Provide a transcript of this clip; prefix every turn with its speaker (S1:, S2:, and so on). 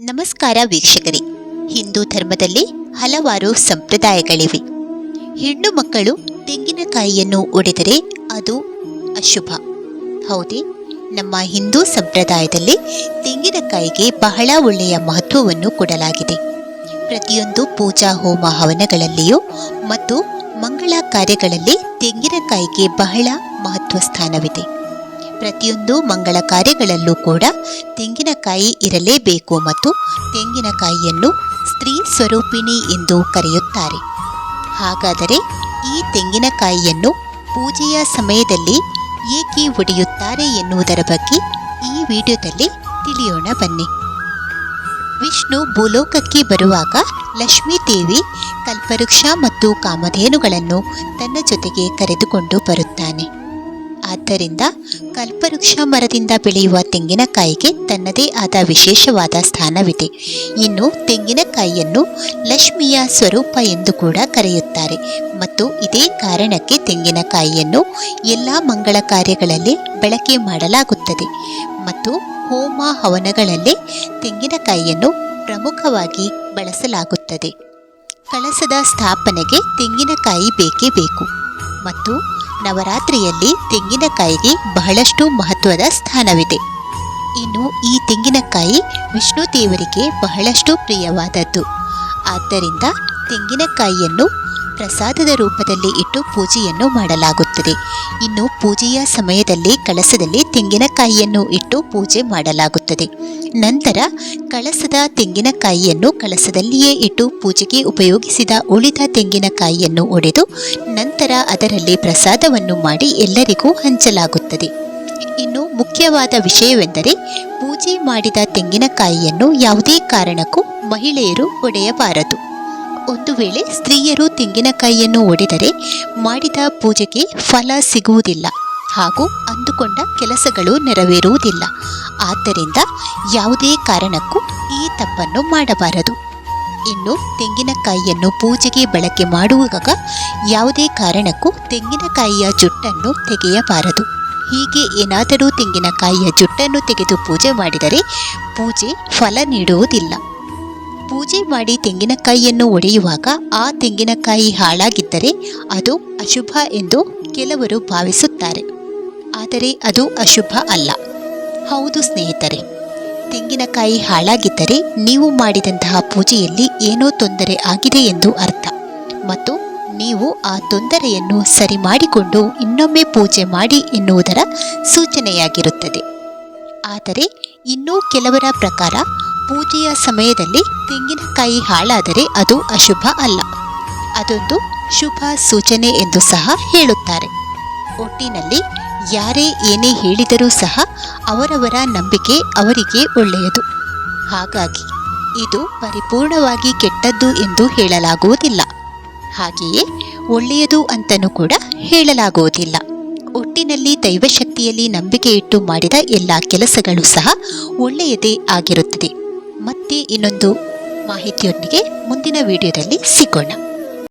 S1: ನಮಸ್ಕಾರ ವೀಕ್ಷಕರೇ. ಹಿಂದೂ ಧರ್ಮದಲ್ಲಿ ಹಲವಾರು ಸಂಪ್ರದಾಯಗಳಿವೆ. ಹೆಣ್ಣು ಮಕ್ಕಳು ತೆಂಗಿನಕಾಯಿಯನ್ನು ಒಡೆದರೆ ಅದು ಅಶುಭ. ಹೌದೇ, ನಮ್ಮ ಹಿಂದೂ ಸಂಪ್ರದಾಯದಲ್ಲಿ ತೆಂಗಿನಕಾಯಿಗೆ ಬಹಳ ಒಳ್ಳೆಯ ಮಹತ್ವವನ್ನು ಕೊಡಲಾಗಿದೆ. ಪ್ರತಿಯೊಂದು ಪೂಜಾ ಹೋಮ ಹವನಗಳಲ್ಲಿಯೂ ಮತ್ತು ಮಂಗಳ ಕಾರ್ಯಗಳಲ್ಲಿ ತೆಂಗಿನಕಾಯಿಗೆ ಬಹಳ ಮಹತ್ವ ಸ್ಥಾನವಿದೆ ಪ್ರತಿಯೊಂದು ಮಂಗಳ ಕಾರ್ಯಗಳಲ್ಲೂ ಕೂಡ ತೆಂಗಿನಕಾಯಿ ಇರಲೇಬೇಕು ಮತ್ತು ತೆಂಗಿನಕಾಯಿಯನ್ನು ಸ್ತ್ರೀ ಸ್ವರೂಪಿಣಿ ಎಂದು ಕರೆಯುತ್ತಾರೆ. ಹಾಗಾದರೆ ಈ ತೆಂಗಿನಕಾಯಿಯನ್ನು ಪೂಜೆಯ ಸಮಯದಲ್ಲಿ ಏಕೆ ಒಡೆಯುತ್ತಾರೆ ಎನ್ನುವುದರ ಬಗ್ಗೆ ಈ ವಿಡಿಯೋದಲ್ಲಿ ತಿಳಿಯೋಣ ಬನ್ನಿ. ವಿಷ್ಣು ಭೂಲೋಕಕ್ಕೆ ಬರುವಾಗ ಲಕ್ಷ್ಮೀ ದೇವಿ ಕಲ್ಪವೃಕ್ಷ ಮತ್ತು ಕಾಮಧೇನುಗಳನ್ನು ತನ್ನ ಜೊತೆಗೆ ಕರೆದುಕೊಂಡು ಬರುತ್ತಾನೆ ಆದ್ದರಿಂದ ಕಲ್ಪವೃಕ್ಷ ಮರದಿಂದ ಬೆಳೆಯುವ ತೆಂಗಿನಕಾಯಿಗೆ ತನ್ನದೇ ಆದ ವಿಶೇಷವಾದ ಸ್ಥಾನವಿದೆ. ಇನ್ನು ತೆಂಗಿನಕಾಯಿಯನ್ನು ಲಕ್ಷ್ಮಿಯ ಸ್ವರೂಪ ಎಂದು ಕೂಡ ಕರೆಯುತ್ತಾರೆ. ಮತ್ತು ಇದೇ ಕಾರಣಕ್ಕೆ ತೆಂಗಿನಕಾಯಿಯನ್ನು ಎಲ್ಲ ಮಂಗಳ ಕಾರ್ಯಗಳಲ್ಲಿ ಬಳಕೆ ಮಾಡಲಾಗುತ್ತದೆ. ಮತ್ತು ಹೋಮ ಹವನಗಳಲ್ಲಿ ತೆಂಗಿನಕಾಯಿಯನ್ನು ಪ್ರಮುಖವಾಗಿ ಬಳಸಲಾಗುತ್ತದೆ. ಕಳಸದ ಸ್ಥಾಪನೆಗೆ ತೆಂಗಿನಕಾಯಿ ಬೇಕೇ ಬೇಕು. ಮತ್ತು ನವರಾತ್ರಿಯಲ್ಲಿ ತೆಂಗಿನಕಾಯಿಗೆ ಬಹಳಷ್ಟು ಮಹತ್ವದ ಸ್ಥಾನವಿದೆ. ಇನ್ನು ಈ ತೆಂಗಿನಕಾಯಿ ವಿಷ್ಣು ದೇವರಿಗೆ ಬಹಳಷ್ಟು ಪ್ರಿಯವಾದದ್ದು. ಆದ್ದರಿಂದ ತೆಂಗಿನಕಾಯಿಯನ್ನು ಪ್ರಸಾದದ ರೂಪದಲ್ಲಿ ಇಟ್ಟು ಪೂಜೆಯನ್ನು ಮಾಡಲಾಗುತ್ತದೆ. ಇನ್ನು ಪೂಜೆಯ ಸಮಯದಲ್ಲಿ ಕಳಸದಲ್ಲಿ ತೆಂಗಿನಕಾಯಿಯನ್ನು ಇಟ್ಟು ಪೂಜೆ ಮಾಡಲಾಗುತ್ತದೆ. ನಂತರ ಕಳಸದ ತೆಂಗಿನಕಾಯಿಯನ್ನು ಕಳಸದಲ್ಲಿಯೇ ಇಟ್ಟು ಪೂಜೆಗೆ ಉಪಯೋಗಿಸಿದ ಉಳಿದ ತೆಂಗಿನಕಾಯಿಯನ್ನು ಒಡೆದು ನಂತರ ಅದರಲ್ಲಿ ಪ್ರಸಾದವನ್ನು ಮಾಡಿ ಎಲ್ಲರಿಗೂ ಹಂಚಲಾಗುತ್ತದೆ. ಇನ್ನು ಮುಖ್ಯವಾದ ವಿಷಯವೆಂದರೆ ಪೂಜೆ ಮಾಡಿದ ತೆಂಗಿನಕಾಯಿಯನ್ನು ಯಾವುದೇ ಕಾರಣಕ್ಕೂ ಮಹಿಳೆಯರು ಒಡೆಯಬಾರದು. ಒಂದು ವೇಳೆ ಸ್ತ್ರೀಯರು ತೆಂಗಿನಕಾಯಿಯನ್ನು ಒಡೆದರೆ ಮಾಡಿದ ಪೂಜೆಗೆ ಫಲ ಸಿಗುವುದಿಲ್ಲ ಹಾಗೂ ಅಂದುಕೊಂಡ ಕೆಲಸಗಳು ನೆರವೇರುವುದಿಲ್ಲ. ಆದ್ದರಿಂದ ಯಾವುದೇ ಕಾರಣಕ್ಕೂ ಈ ತಪ್ಪನ್ನು ಮಾಡಬಾರದು. ಇನ್ನು ತೆಂಗಿನಕಾಯಿಯನ್ನು ಪೂಜೆಗೆ ಬಳಕೆ ಮಾಡುವಾಗ ಯಾವುದೇ ಕಾರಣಕ್ಕೂ ತೆಂಗಿನಕಾಯಿಯ ಜುಟ್ಟನ್ನು ತೆಗೆಯಬಾರದು. ಹೀಗೆ ಏನಾದರೂ ತೆಂಗಿನಕಾಯಿಯ ಜುಟ್ಟನ್ನು ತೆಗೆದು ಪೂಜೆ ಮಾಡಿದರೆ ಪೂಜೆ ಫಲ ನೀಡುವುದಿಲ್ಲ. ಪೂಜೆ ಮಾಡಿ ತೆಂಗಿನಕಾಯಿಯನ್ನು ಒಡೆಯುವಾಗ ಆ ತೆಂಗಿನಕಾಯಿ ಹಾಳಾಗಿದ್ದರೆ ಅದು ಅಶುಭ ಎಂದು ಕೆಲವರು ಭಾವಿಸುತ್ತಾರೆ. ಆದರೆ ಅದು ಅಶುಭ ಅಲ್ಲ. ಹೌದು ಸ್ನೇಹಿತರೆ, ತೆಂಗಿನಕಾಯಿ ಹಾಳಾಗಿದ್ದರೆ ನೀವು ಮಾಡಿದಂತಹ ಪೂಜೆಯಲ್ಲಿ ಏನೋ ತೊಂದರೆ ಆಗಿದೆ ಎಂದು ಅರ್ಥ. ಮತ್ತು ನೀವು ಆ ತೊಂದರೆಯನ್ನು ಸರಿ ಮಾಡಿಕೊಂಡು ಇನ್ನೊಮ್ಮೆ ಪೂಜೆ ಮಾಡಿ ಎನ್ನುವುದರ ಸೂಚನೆಯಾಗಿರುತ್ತದೆ. ಆದರೆ ಇನ್ನೂ ಕೆಲವರ ಪ್ರಕಾರ ಪೂಜೆಯ ಸಮಯದಲ್ಲಿ ತೆಂಗಿನಕಾಯಿ ಹಾಳಾದರೆ ಅದು ಅಶುಭ ಅಲ್ಲ. ಅದೊಂದು ಶುಭ ಸೂಚನೆ ಎಂದು ಸಹ ಹೇಳುತ್ತಾರೆ. ಒಟ್ಟಿನಲ್ಲಿ ಯಾರೇ ಏನೇ ಹೇಳಿದರೂ ಸಹ ಅವರವರ ನಂಬಿಕೆ ಅವರಿಗೆ ಒಳ್ಳೆಯದು. ಹಾಗಾಗಿ ಇದು ಪರಿಪೂರ್ಣವಾಗಿ ಕೆಟ್ಟದ್ದು ಎಂದು ಹೇಳಲಾಗುವುದಿಲ್ಲ. ಹಾಗೆಯೇ ಒಳ್ಳೆಯದು ಅಂತನೂ ಕೂಡ ಹೇಳಲಾಗುವುದಿಲ್ಲ. ಒಟ್ಟಿನಲ್ಲಿ ದೈವಶಕ್ತಿಯಲ್ಲಿ ನಂಬಿಕೆ ಇಟ್ಟು ಮಾಡಿದ ಎಲ್ಲ ಕೆಲಸಗಳು ಸಹ ಒಳ್ಳೆಯದೇ ಆಗಿರುತ್ತದೆ. ಮತ್ತೆ ಇನ್ನೊಂದು ಮಾಹಿತಿಯೊಂದಿಗೆ ಮುಂದಿನ ವಿಡಿಯೋದಲ್ಲಿ ಸಿಗೋಣ.